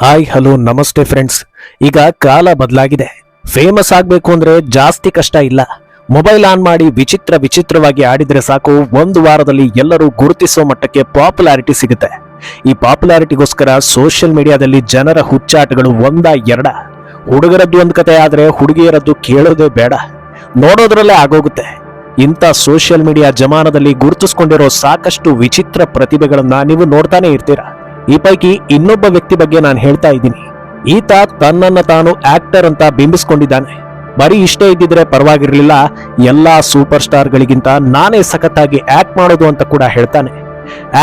Hi, hello, ನಮಸ್ತೆ friends ಈಗ ಕಾಲ ಬದಲಾಗಿದೆ. ಫೇಮಸ್ ಆಗಬೇಕು ಅಂದ್ರೆ ಜಾಸ್ತಿ ಕಷ್ಟ ಇಲ್ಲ. ಮೊಬೈಲ್ ಆನ್ ಮಾಡಿ ವಿಚಿತ್ರ ವಿಚಿತ್ರವಾಗಿ ಆಡಿದ್ರೆ ಸಾಕು. ಒಂದು ವಾರದಲ್ಲಿ ಎಲ್ಲರೂ ಗುರುತಿಸೋ ಮಟ್ಟಕ್ಕೆ ಪಾಪ್ಯುಲಾರಿಟಿ ಸಿಗುತ್ತೆ. ಈ ಪಾಪ್ಯುಲಾರಿಟಿಗೋಸ್ಕರ ಸೋಷಿಯಲ್ ಮೀಡಿಯಾದಲ್ಲಿ ಜನರ ಹುಚ್ಚಾಟಗಳು ಒಂದ, ಎರಡ. ಹುಡುಗರದ್ದು ಒಂದು ಕತೆ ಆದ್ರೆ ಹುಡುಗಿಯರದ್ದು ಕೇಳೋದೇ ಬೇಡ. ನೋಡೋದ್ರಲ್ಲೇ ಆಗೋಗುತ್ತೆ. ಇಂಥ ಸೋಷಿಯಲ್ ಮೀಡಿಯಾ ಜಮಾನದಲ್ಲಿ ಗುರುತಿಸ್ಕೊಂಡಿರೋ ಸಾಕಷ್ಟು ವಿಚಿತ್ರ ಪ್ರತಿಭೆಗಳನ್ನ ನೀವು ನೋಡ್ತಾನೆ ಇರ್ತೀರಾ? ಈ ಪೈಕಿ ಇನ್ನೊಬ್ಬ ವ್ಯಕ್ತಿ ಬಗ್ಗೆ ನಾನು ಹೇಳ್ತಾ ಇದ್ದೀನಿ. ಈತ ತನ್ನನ್ನು ತಾನು ಆಕ್ಟರ್ ಅಂತ ಬಿಂಬಿಸ್ಕೊಂಡಿದ್ದಾನೆ. ಬರೀ ಇಷ್ಟೇ ಇದ್ದಿದ್ರೆ ಪರವಾಗಿರಲಿಲ್ಲ, ಎಲ್ಲಾ ಸೂಪರ್ ಸ್ಟಾರ್ಗಳಿಗಿಂತ ನಾನೇ ಸಖತ್ತಾಗಿ ಆಕ್ಟ್ ಮಾಡೋದು ಅಂತ ಕೂಡ ಹೇಳ್ತಾನೆ.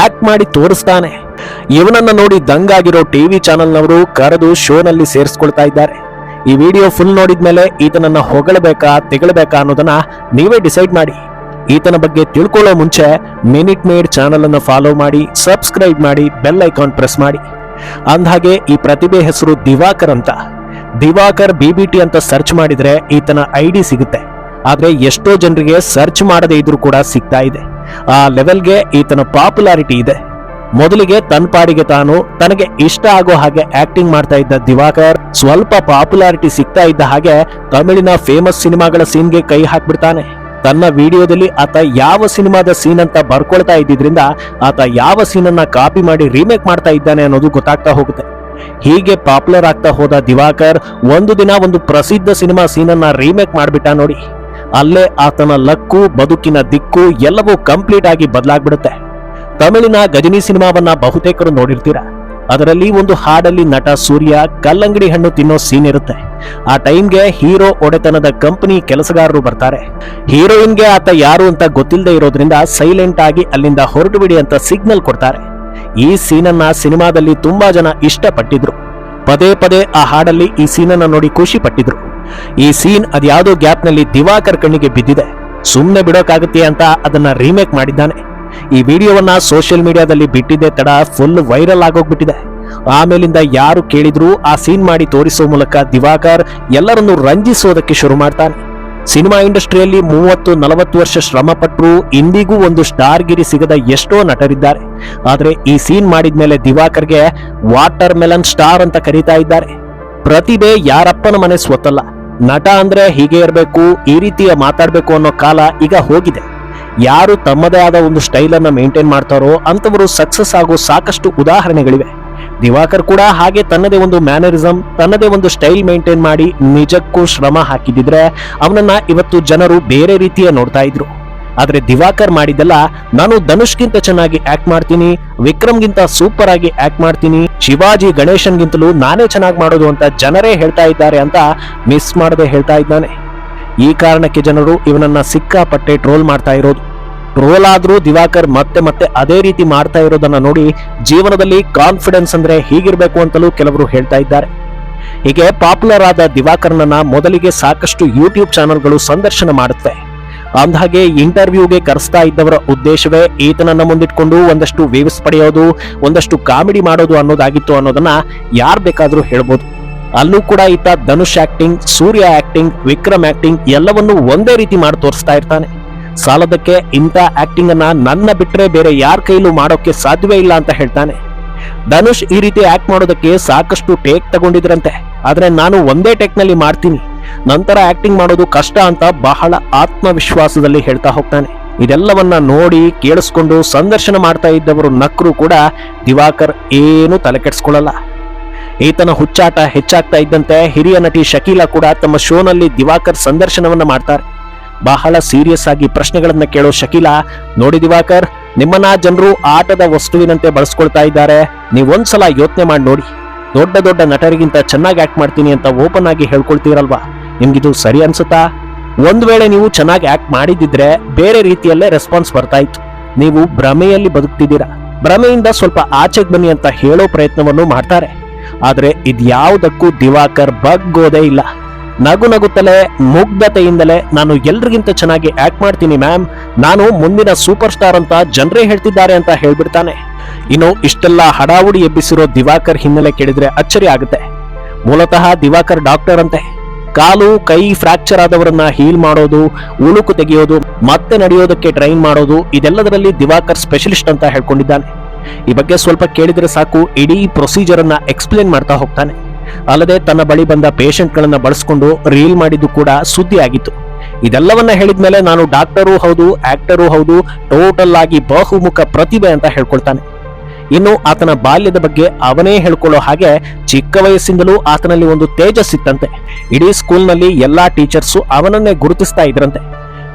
ಆಕ್ಟ್ ಮಾಡಿ ತೋರಿಸ್ತಾನೆ. ಇವನನ್ನ ನೋಡಿ ದಂಗಾಗಿರೋ ಟಿವಿ ಚಾನೆಲ್ನವರು ಕರೆದು ಶೋನಲ್ಲಿ ಸೇರಿಸ್ಕೊಳ್ತಾ ಇದ್ದಾರೆ. ಈ ವಿಡಿಯೋ ಫುಲ್ ನೋಡಿದ್ಮೇಲೆ ಈತನನ್ನ ಹೊಗಳಬೇಕಾ, ತೆಗಳಬೇಕಾ ಅನ್ನೋದನ್ನ ನೀವೇ ಡಿಸೈಡ್ ಮಾಡಿ. ಈತನ ಬಗ್ಗೆ ತಿಳ್ಕೊಳ್ಳೋ ಮುಂಚೆ ಮಿನಿಟ್ ಮೇಡ್ ಚಾನಲ್ ಅನ್ನು ಫಾಲೋ ಮಾಡಿ ಸಬ್ಸ್ಕ್ರೈಬ್ ಮಾಡಿ ಬೆಲ್ ಐಕಾನ್ ಪ್ರೆಸ್ ಮಾಡಿ. ಅಂದ್ಹಾಗೆ ಈ ಪ್ರತಿಭೆ ಹೆಸರು ದಿವಾಕರ್ ಅಂತ. ದಿವಾಕರ್ ಬಿಬಿಟಿ ಅಂತ ಸರ್ಚ್ ಮಾಡಿದ್ರೆ ಈತನ ಐಡಿ ಸಿಗುತ್ತೆ. ಆದ್ರೆ ಎಷ್ಟೋ ಜನರಿಗೆ ಸರ್ಚ್ ಮಾಡದೇ ಇದ್ರೂ ಕೂಡ ಸಿಗ್ತಾ ಇದೆ. ಆ ಲೆವೆಲ್ಗೆ ಈತನ ಪಾಪ್ಯುಲಾರಿಟಿ ಇದೆ. ಮೊದಲಿಗೆ ತನ್ನ ಪಾಡಿಗೆ ತಾನು ತನಗೆ ಇಷ್ಟ ಆಗೋ ಹಾಗೆ ಆಕ್ಟಿಂಗ್ ಮಾಡ್ತಾ ಇದ್ದ ದಿವಾಕರ್ ಸ್ವಲ್ಪ ಪಾಪ್ಯುಲಾರಿಟಿ ಸಿಗ್ತಾ ಇದ್ದ ಹಾಗೆ ತಮಿಳಿನ ಫೇಮಸ್ ಸಿನಿಮಾಗಳ ಸೀನ್ಗೆ ಕೈ ಹಾಕ್ಬಿಡ್ತಾನೆ. ತನ್ನ ವಿಡಿಯೋದಲ್ಲಿ ಆತ ಯಾವ ಸಿನಿಮಾದ ಸೀನ್ ಅಂತ ಬರ್ಕೊಳ್ತಾ ಇದ್ದಿದ್ರಿಂದ ಆತ ಯಾವ ಸೀನನ್ನ ಕಾಪಿ ಮಾಡಿ ರೀಮೇಕ್ ಮಾಡ್ತಾ ಇದ್ದಾನೆ ಅನ್ನೋದು ಗೊತ್ತಾಗ್ತಾ ಹೋಗುತ್ತೆ. ಹೀಗೆ ಪಾಪ್ಯುಲರ್ ಆಗ್ತಾ ಹೋದ ದಿವಾಕರ್ ಒಂದು ದಿನ ಒಂದು ಪ್ರಸಿದ್ಧ ಸಿನಿಮಾ ಸೀನನ್ನ ರೀಮೇಕ್ ಮಾಡ್ಬಿಟ್ಟ ನೋಡಿ. ಅಲ್ಲೇ ಆತನ ಲಕ್ಕು, ಬದುಕಿನ ದಿಕ್ಕು ಎಲ್ಲವೂ ಕಂಪ್ಲೀಟ್ ಆಗಿ ಬದಲಾಗ್ಬಿಡುತ್ತೆ. ತಮಿಳಿನ ಗಜನಿ ಸಿನಿಮಾವನ್ನ ಬಹುತೇಕರು ನೋಡಿರ್ತೀರ. ಅದರಲ್ಲಿ ಒಂದು ಹಾಡಲ್ಲಿ ನಟ ಸೂರ್ಯ, ಕಲ್ಲಂಗಡಿ ಹಣ್ಣು ತಿನ್ನೋ ಸೀನ್ ಇರುತ್ತೆ. ಆ ಟೈಮ್ಗೆ ಹೀರೋ ಒಡೆತನದ ಕಂಪನಿ ಕೆಲಸಗಾರರು ಬರ್ತಾರೆ. ಹೀರೋಯಿನ್ಗೆ ಆತ ಯಾರು ಅಂತ ಗೊತ್ತಿಲ್ಲದೆ ಇರೋದ್ರಿಂದ ಸೈಲೆಂಟ್ ಆಗಿ ಅಲ್ಲಿಂದ ಹೊರಟು ಬಿಡಿ ಅಂತ ಸಿಗ್ನಲ್ ಕೊಡ್ತಾರೆ. ಈ ಸೀನನ್ನ ಸಿನಿಮಾದಲ್ಲಿ ತುಂಬಾ ಜನ ಇಷ್ಟಪಟ್ಟಿದ್ರು. ಪದೇ ಪದೇ ಆ ಹಾಡಲ್ಲಿ ಈ ಸೀನನ್ನ ನೋಡಿ ಖುಷಿ ಪಟ್ಟಿದ್ರು. ಈ ಸೀನ್ ಅದ್ಯಾವುದೋ ಗ್ಯಾಪ್ನಲ್ಲಿ ದಿವಾಕರ್ ಕಣ್ಣಿಗೆ ಬಿದ್ದಿದೆ. ಸುಮ್ಮನೆ ಬಿಡೋಕಾಗುತ್ತೆ ಅಂತ ಅದನ್ನ ರೀಮೇಕ್ ಮಾಡಿದ್ದಾನೆ. ಈ ವಿಡಿಯೋವನ್ನ ಸೋಷಿಯಲ್ ಮೀಡಿಯಾದಲ್ಲಿ ಬಿಟ್ಟಿದ್ದೆ ತಡ ಫುಲ್ ವೈರಲ್ ಆಗೋಗ್ಬಿಟ್ಟಿದೆ. ಆಮೇಲಿಂದ ಯಾರು ಕೇಳಿದ್ರು ಆ ಸೀನ್ ಮಾಡಿ ತೋರಿಸೋ ಮೂಲಕ ದಿವಾಕರ್ ಎಲ್ಲರನ್ನು ರಂಜಿಸೋದಕ್ಕೆ ಶುರು ಮಾಡ್ತಾನೆ. ಸಿನಿಮಾ ಇಂಡಸ್ಟ್ರಿಯಲ್ಲಿ ಮೂವತ್ತು ನಲವತ್ತು ವರ್ಷ ಶ್ರಮ ಪಟ್ಟರು ಇಂದಿಗೂ ಒಂದು ಸ್ಟಾರ್ ಗಿರಿ ಸಿಗದ ಎಷ್ಟೋ ನಟರಿದ್ದಾರೆ. ಆದರೆ ಈ ಸೀನ್ ಮಾಡಿದ್ಮೇಲೆ ದಿವಾಕರ್ಗೆ ವಾಟರ್ ಮೆಲನ್ ಸ್ಟಾರ್ ಅಂತ ಕರೀತಾ ಇದ್ದಾರೆ. ಪ್ರತಿಭೆ ಯಾರಪ್ಪನ ಮನೆ ಸ್ವತ್ತಲ್ಲ. ನಟ ಅಂದ್ರೆ ಹೀಗೆ ಇರಬೇಕು, ಈ ರೀತಿಯ ಮಾತಾಡಬೇಕು ಅನ್ನೋ ಕಾಲ ಈಗ ಹೋಗಿದೆ. ಯಾರು ತಮ್ಮದೇ ಆದ ಒಂದು ಸ್ಟೈಲನ್ನು ಮೇಂಟೈನ್ ಮಾಡ್ತಾರೋ ಅಂಥವರು ಸಕ್ಸಸ್ ಆಗೋ ಸಾಕಷ್ಟು ಉದಾಹರಣೆಗಳಿವೆ. ದಿವಾಕರ್ ಕೂಡ ಹಾಗೆ ತನ್ನದೇ ಒಂದು ಮ್ಯಾನರಿಸಂ ತನ್ನದೇ ಒಂದು ಸ್ಟೈಲ್ ಮೇಂಟೈನ್ ಮಾಡಿ ನಿಜಕ್ಕೂ ಶ್ರಮ ಹಾಕಿದಿದ್ರೆ ಅವನನ್ನ ಇವತ್ತು ಜನರು ಬೇರೆ ರೀತಿಯ ನೋಡ್ತಾ ಇದ್ರು. ಆದ್ರೆ ದಿವಾಕರ್ ಮಾಡಿದೆಲ್ಲ ನಾನು ಧನುಷ್ಗಿಂತ ಚೆನ್ನಾಗಿ ಆಕ್ಟ್ ಮಾಡ್ತೀನಿ, ವಿಕ್ರಮ್ಗಿಂತ ಸೂಪರ್ ಆಗಿ ಆಕ್ಟ್ ಮಾಡ್ತೀನಿ, ಶಿವಾಜಿ ಗಣೇಶನ್ಗಿಂತಲೂ ನಾನೇ ಚೆನ್ನಾಗಿ ಮಾಡೋದು ಅಂತ ಜನರೇ ಹೇಳ್ತಾ ಇದ್ದಾರೆ ಅಂತ ಮಿಸ್ ಮಾಡದೆ ಹೇಳ್ತಾ ಇದ್ದಾನೆ. ಈ ಕಾರಣಕ್ಕೆ ಜನರು ಇವನನ್ನ ಸಿಕ್ಕಾಪಟ್ಟೆ ಟ್ರೋಲ್ ಮಾಡ್ತಾ ಇರೋದು. ಟ್ರೋಲ್ ಆದ್ರೂ ದಿವಾಕರ್ ಮತ್ತೆ ಮತ್ತೆ ಅದೇ ರೀತಿ ಮಾಡ್ತಾ ಇರೋದನ್ನ ನೋಡಿ ಜೀವನದಲ್ಲಿ ಕಾನ್ಫಿಡೆನ್ಸ್ ಅಂದ್ರೆ ಹೀಗಿರ್ಬೇಕು ಅಂತಲೂ ಕೆಲವರು ಹೇಳ್ತಾ ಇದ್ದಾರೆ. ಹೀಗೆ ಪಾಪ್ಯುಲರ್ ಆದ ದಿವಾಕರ್ನನ್ನ ಮೊದಲಿಗೆ ಸಾಕಷ್ಟು ಯೂಟ್ಯೂಬ್ ಚಾನೆಲ್ಗಳು ಸಂದರ್ಶನ ಮಾಡುತ್ತೆ ಅಂದ್ಹಾಗೆ ಇಂಟರ್ವ್ಯೂಗೆ ಕರೆಸ್ತಾ ಇದ್ದವರ ಉದ್ದೇಶವೇ ಈತನನ್ನ ಮುಂದಿಟ್ಕೊಂಡು ಒಂದಷ್ಟು ವೇವ್ಸ್ ಪಡೆಯೋದು, ಒಂದಷ್ಟು ಕಾಮಿಡಿ ಮಾಡೋದು ಅನ್ನೋದಾಗಿತ್ತು ಅನ್ನೋದನ್ನ ಯಾರು ಬೇಕಾದರೂ ಹೇಳ್ಬೋದು. ಅಲ್ಲೂ ಕೂಡ ಈತ Dhanush acting Suriya acting Vikram acting ಎಲ್ಲವನ್ನೂ ಒಂದೇ ರೀತಿ ಮಾಡಿ ತೋರಿಸ್ತಾ ಇರ್ತಾನೆ. ಸಾಲದಕ್ಕೆ ಇಂಥ ಆಕ್ಟಿಂಗ್ ಅನ್ನ ನನ್ನ ಬಿಟ್ರೆ ಬೇರೆ ಯಾರ ಕೈಲೂ ಮಾಡೋಕೆ ಸಾಧ್ಯವೇ ಇಲ್ಲ ಅಂತ ಹೇಳ್ತಾನೆ. ಧನುಷ್ ಈ ರೀತಿ ಆಕ್ಟ್ ಮಾಡೋದಕ್ಕೆ ಸಾಕಷ್ಟು ಟೇಕ್ ತಗೊಂಡಿದ್ರಂತೆ. ಆದ್ರೆ ನಾನು ಒಂದೇ ಟೇಕ್ನಲ್ಲಿ ಮಾಡ್ತೀನಿ. ನಂತರ ಆಕ್ಟಿಂಗ್ ಮಾಡೋದು ಕಷ್ಟ ಅಂತ ಬಹಳ ಆತ್ಮವಿಶ್ವಾಸದಲ್ಲಿ ಹೇಳ್ತಾ ಹೋಗ್ತಾನೆ. ಇದೆಲ್ಲವನ್ನ ನೋಡಿ ಕೇಳಿಸ್ಕೊಂಡು ಸಂದರ್ಶನ ಮಾಡ್ತಾ ಇದ್ದವರು ನಕ್ರು ಕೂಡ ದಿವಾಕರ್ ಏನು ತಲೆ ಕೆಡಿಸ್ಕೊಳ್ಳಲ್ಲ. ಈತನ ಹುಚ್ಚಾಟ ಹೆಚ್ಚಾಗ್ತಾ ಇದ್ದಂತೆ ಹಿರಿಯ ನಟಿ ಶಕೀಲಾ ಕೂಡ ತಮ್ಮ ಶೋನಲ್ಲಿ ದಿವಾಕರ್ ಸಂದರ್ಶನವನ್ನ ಮಾಡ್ತಾರೆ. ಬಹಳ ಸೀರಿಯಸ್ ಆಗಿ ಪ್ರಶ್ನೆಗಳನ್ನ ಕೇಳೋ ಶಕೀಲಾ, ನೋಡಿ ದಿವಾಕರ್, ನಿಮ್ಮನ್ನ ಜನರು ಆಟದ ವಸ್ತುವಿನಂತೆ ಬಳಸ್ಕೊಳ್ತಾ ಇದ್ದಾರೆ. ನೀವೊಂದ್ಸಲ ಯೋಚನೆ ಮಾಡಿ ನೋಡಿ. ದೊಡ್ಡ ದೊಡ್ಡ ನಟರಿಗಿಂತ ಚೆನ್ನಾಗಿ ಆಕ್ಟ್ ಮಾಡ್ತೀನಿ ಅಂತ ಓಪನ್ ಆಗಿ ಹೇಳ್ಕೊಳ್ತೀರಲ್ವಾ? ನಿಮ್ಗಿದು ಸರಿ ಅನ್ಸುತ್ತಾ? ಒಂದ್ ವೇಳೆ ನೀವು ಚೆನ್ನಾಗಿ ಆಕ್ಟ್ ಮಾಡಿದಿದ್ರೆ ಬೇರೆ ರೀತಿಯಲ್ಲೇ ರೆಸ್ಪಾನ್ಸ್ ಬರ್ತಾ ಇತ್ತು. ನೀವು ಭ್ರಮೆಯಲ್ಲಿ ಬದುಕ್ತಿದ್ದೀರಾ? ಭ್ರಮೆಯಿಂದ ಸ್ವಲ್ಪ ಆಚೆಗೆ ಬನ್ನಿ ಅಂತ ಹೇಳೋ ಪ್ರಯತ್ನವನ್ನು ಮಾಡ್ತಾರೆ. ಆದ್ರೆ ಇದ್ಯಾವುದಕ್ಕೂ ದಿವಾಕರ್ ಬಗ್ಗೋದೇ ಇಲ್ಲ. ನಗು ನಗುತ್ತಲೇ, ಮುಗ್ಧತೆಯಿಂದಲೇ ನಾನು ಎಲ್ರಿಗಿಂತ ಚೆನ್ನಾಗಿ ಆಕ್ಟ್ ಮಾಡ್ತೀನಿ ಮ್ಯಾಮ್ ನಾನು ಮುಂದಿನ ಸೂಪರ್ ಸ್ಟಾರ್ ಅಂತ ಜನರೇ ಹೇಳ್ತಿದ್ದಾರೆ ಅಂತ ಹೇಳ್ಬಿಡ್ತಾನೆ. ಇನ್ನು ಇಷ್ಟೆಲ್ಲ ಹಡಾವುಡಿ ಎಬ್ಬಿಸಿರೋ ದಿವಾಕರ್ ಹಿನ್ನೆಲೆ ಕೇಳಿದ್ರೆ ಅಚ್ಚರಿ ಆಗುತ್ತೆ. ಮೂಲತಃ ದಿವಾಕರ್ ಡಾಕ್ಟರ್ ಅಂತೆ. ಕಾಲು, ಕೈ ಫ್ರಾಕ್ಚರ್ ಆದವರನ್ನ ಹೀಲ್ ಮಾಡೋದು, ಉಳುಕು ತೆಗೆಯೋದು, ಮತ್ತೆ ನಡೆಯೋದಕ್ಕೆ ಟ್ರೈನ್ ಮಾಡೋದು, ಇದೆಲ್ಲದರಲ್ಲಿ ದಿವಾಕರ್ ಸ್ಪೆಷಲಿಸ್ಟ್ ಅಂತ ಹೇಳ್ಕೊಂಡಿದ್ದಾನೆ. ಈ ಬಗ್ಗೆ ಸ್ವಲ್ಪ ಕೇಳಿದ್ರೆ ಸಾಕು, ಇಡೀ ಪ್ರೊಸೀಜರ್ ಅನ್ನ ಎಕ್ಸ್ಪ್ಲೇನ್ ಮಾಡ್ತಾ ಹೋಗ್ತಾನೆ. ಅಲ್ಲದೆ ತನ್ನ ಬಳಿ ಬಂದ ಪೇಷಂಟ್ಗಳನ್ನು ಬಳಸ್ಕೊಂಡು ರೀಲ್ ಮಾಡಿದ್ದು ಕೂಡ ಸುದ್ದಿ ಆಗಿತ್ತು ಇದೆಲ್ಲವನ್ನ ಹೇಳಿದ್ಮೇಲೆ ನಾನು ಡಾಕ್ಟರು ಹೌದು ಆಕ್ಟರು ಹೌದು, ಟೋಟಲ್ ಆಗಿ ಬಹುಮುಖ ಪ್ರತಿಭೆ ಅಂತ ಹೇಳ್ಕೊಳ್ತಾನೆ. ಇನ್ನು ಆತನ ಬಾಲ್ಯದ ಬಗ್ಗೆ ಅವನೇ ಹೇಳ್ಕೊಳ್ಳೋ ಹಾಗೆ ಚಿಕ್ಕ ವಯಸ್ಸಿಂದಲೂ ಆತನಲ್ಲಿ ಒಂದು ತೇಜಸ್ ಇತ್ತಂತೆ. ಇಡೀ ಸ್ಕೂಲ್ನಲ್ಲಿ ಎಲ್ಲಾ ಟೀಚರ್ಸು ಅವನನ್ನೇ ಗುರುತಿಸ್ತಾ ಇದ್ರಂತೆ.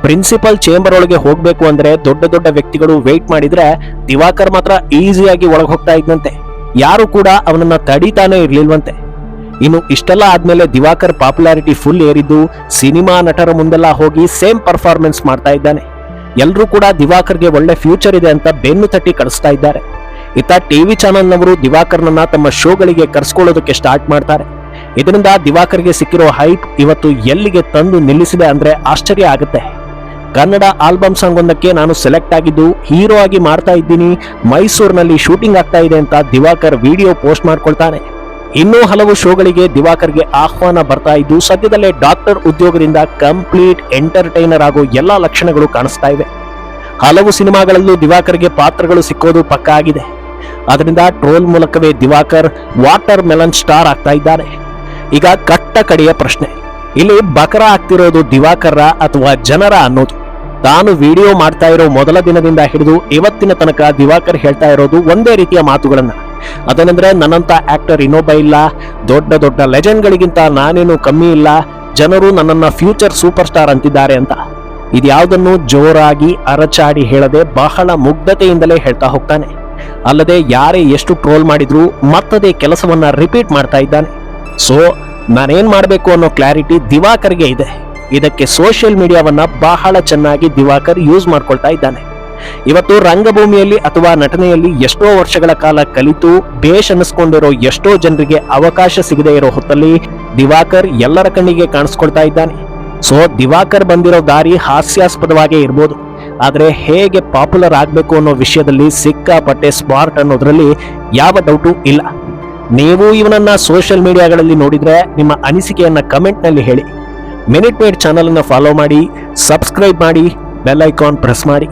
ಪ್ರಿನ್ಸಿಪಲ್ ಚೇಂಬರ್ ಒಳಗೆ ಹೋಗ್ಬೇಕು ಅಂದ್ರೆ ದೊಡ್ಡ ದೊಡ್ಡ ವ್ಯಕ್ತಿಗಳು ವೇಟ್ ಮಾಡಿದ್ರೆ ದಿವಾಕರ್ ಮಾತ್ರ ಈಸಿಯಾಗಿ ಒಳಗೆ ಹೋಗ್ತಾ ಇದ್ದಂತೆ ಯಾರು ಕೂಡ ಅವನನ್ನ ತಡೀತಾನೆ ಇರ್ಲಿಲ್ವಂತೆ. ಇನ್ನು ಇಷ್ಟೆಲ್ಲ ಆದ್ಮೇಲೆ ದಿವಾಕರ್ ಪಾಪ್ಯುಲಾರಿಟಿ ಫುಲ್ ಏರಿದ್ದು ಸಿನಿಮಾ ನಟರ ಮುಂದೆಲ್ಲ ಹೋಗಿ ಸೇಮ್ ಪರ್ಫಾರ್ಮೆನ್ಸ್ ಮಾಡ್ತಾ ಇದ್ದಾನೆ. ಎಲ್ಲರೂ ಕೂಡ ದಿವಾಕರ್ಗೆ ಒಳ್ಳೆ ಫ್ಯೂಚರ್ ಇದೆ ಅಂತ ಬೆನ್ನು ತಟ್ಟಿ ಕಳಿಸ್ತಾ ಇದ್ದಾರೆ. ಇತ್ತ ಟಿವಿ ಚಾನೆಲ್ನವರು ದಿವಾಕರ್ನನ್ನ ತಮ್ಮ ಶೋಗಳಿಗೆ ಕರ್ಸ್ಕೊಳ್ಳೋದಕ್ಕೆ ಸ್ಟಾರ್ಟ್ ಮಾಡ್ತಾರೆ. ಇದರಿಂದ ದಿವಾಕರ್ಗೆ ಸಿಕ್ಕಿರೋ ಹೈಪ್ ಇವತ್ತು ಎಲ್ಲಿಗೆ ತಂದು ನಿಲ್ಲಿಸಿದೆ ಅಂದ್ರೆ ಆಶ್ಚರ್ಯ ಆಗುತ್ತೆ. ಕನ್ನಡ ಆಲ್ಬಮ್ ಸಾಂಗ್ ಒಂದಕ್ಕೆ ನಾನು ಸೆಲೆಕ್ಟ್ ಆಗಿದ್ದು ಹೀರೋ ಆಗಿ ಮಾಡ್ತಾ ಇದ್ದೀನಿ, ಮೈಸೂರಿನಲ್ಲಿ ಶೂಟಿಂಗ್ ಆಗ್ತಾ ಇದೆ ಅಂತ ದಿವಾಕರ್ ವಿಡಿಯೋ ಪೋಸ್ಟ್ ಮಾಡ್ಕೊಳ್ತಾನೆ. ಇನ್ನೂ ಹಲವು ಶೋಗಳಿಗೆ ದಿವಾಕರ್ಗೆ ಆಹ್ವಾನ ಬರ್ತಾ ಇದ್ದು, ಸದ್ಯದಲ್ಲೇ ಡಾಕ್ಟರ್ ಉದ್ಯೋಗದಿಂದ ಕಂಪ್ಲೀಟ್ ಎಂಟರ್ಟೈನರ್ ಆಗೋ ಎಲ್ಲಾ ಲಕ್ಷಣಗಳು ಕಾಣಿಸ್ತಾ ಇವೆ. ಹಲವು ಸಿನಿಮಾಗಳಲ್ಲೂ ದಿವಾಕರ್ಗೆ ಪಾತ್ರಗಳು ಸಿಕ್ಕೋದು ಪಕ್ಕ ಆಗಿದೆ. ಅದರಿಂದ ಟ್ರೋಲ್ ಮೂಲಕವೇ ದಿವಾಕರ್ ವಾಟರ್ ಮೆಲನ್ ಸ್ಟಾರ್ ಆಗ್ತಾ ಇದ್ದಾರೆ. ಈಗ ಕಟ್ಟ ಕಡೆಯ ಪ್ರಶ್ನೆ, ಇಲ್ಲಿ ಬಕರ ಆಗ್ತಿರೋದು ದಿವಾಕರ ಅಥವಾ ಜನರ ಅನ್ನೋದು? ತಾನು ವಿಡಿಯೋ ಮಾಡ್ತಾ ಇರೋ ಮೊದಲ ದಿನದಿಂದ ಹಿಡಿದು ಇವತ್ತಿನ ತನಕ ದಿವಾಕರ್ ಹೇಳ್ತಾ ಇರೋದು ಒಂದೇ ರೀತಿಯ ಮಾತುಗಳನ್ನ. ಅದೇನೆಂದ್ರೆ ನನ್ನಂತ ಆಕ್ಟರ್ ಇನ್ನೊಬ್ಬ ಇಲ್ಲ, ದೊಡ್ಡ ದೊಡ್ಡ ಲೆಜೆಂಡ್ಗಳಿಗಿಂತ ನಾನೇನು ಕಮ್ಮಿ ಇಲ್ಲ, ಜನರು ನನ್ನನ್ನ ಫ್ಯೂಚರ್ ಸೂಪರ್ ಸ್ಟಾರ್ ಅಂತಿದ್ದಾರೆ ಅಂತ. ಇದ್ಯಾವುದನ್ನು ಜೋರಾಗಿ ಅರಚಾಡಿ ಹೇಳದೆ ಬಹಳ ಮುಗ್ಧತೆಯಿಂದಲೇ ಹೇಳ್ತಾ ಹೋಗ್ತಾನೆ. ಅಲ್ಲದೆ ಯಾರೇ ಎಷ್ಟು ಟ್ರೋಲ್ ಮಾಡಿದ್ರು ಮತ್ತದೇ ಕೆಲಸವನ್ನ ರಿಪೀಟ್ ಮಾಡ್ತಾ ಇದ್ದಾನೆ. ಸೊ ನಾನೇನ್ ಮಾಡಬೇಕು ಅನ್ನೋ ಕ್ಲಾರಿಟಿ ದಿವಾಕರ್ಗೆ ಇದೆ. ಇದಕ್ಕೆ ಸೋಷಿಯಲ್ ಮೀಡಿಯಾವನ್ನ ಬಹಳ ಚೆನ್ನಾಗಿ ದಿವಾಕರ್ ಯೂಸ್ ಮಾಡ್ಕೊಳ್ತಾ ಇದ್ದಾನೆ. ಇವತ್ತು ರಂಗಭೂಮಿಯಲ್ಲಿ ಅಥವಾ ನಟನೆಯಲ್ಲಿ ಎಷ್ಟೋ ವರ್ಷಗಳ ಕಾಲ ಕಲಿತು ಬೇಷ್ ಅನ್ನಿಸ್ಕೊಂಡಿರೋ ಎಷ್ಟೋ ಜನರಿಗೆ ಅವಕಾಶ ಸಿಗದೇ ಇರೋ ಹೊತ್ತಲ್ಲಿ ದಿವಾಕರ್ ಎಲ್ಲರ ಕಣ್ಣಿಗೆ ಕಾಣಿಸ್ಕೊಳ್ತಾ ಇದ್ದಾನೆ. ಸೊ ದಿವಾಕರ್ ಬಂದಿರೋ ದಾರಿ ಹಾಸ್ಯಾಸ್ಪದವಾಗೇ ಇರ್ಬೋದು. ಆದರೆ ಹೇಗೆ ಪಾಪ್ಯುಲರ್ ಆಗಬೇಕು ಅನ್ನೋ ವಿಷಯದಲ್ಲಿ ಸಿಕ್ಕಾಪಟ್ಟೆ ಸ್ಮಾರ್ಟ್ ಅನ್ನೋದ್ರಲ್ಲಿ ಯಾವ ಡೌಟು ಇಲ್ಲ. ನೀವು ಇವನನ್ನ ಸೋಷಿಯಲ್ ಮೀಡಿಯಾಗಳಲ್ಲಿ ನೋಡಿದ್ರೆ ನಿಮ್ಮ ಅನಿಸಿಕೆಯನ್ನ ಕಮೆಂಟ್ನಲ್ಲಿ ಹೇಳಿ. ಮಿನಿಟ್ ಮೇಡ್ ಚಾನಲ್ ಅನ್ನು ಫಾಲೋ ಮಾಡಿ, ಸಬ್ಸ್ಕ್ರೈಬ್ ಮಾಡಿ, ಬೆಲ್ ಐಕಾನ್ ಪ್ರೆಸ್ ಮಾಡಿ.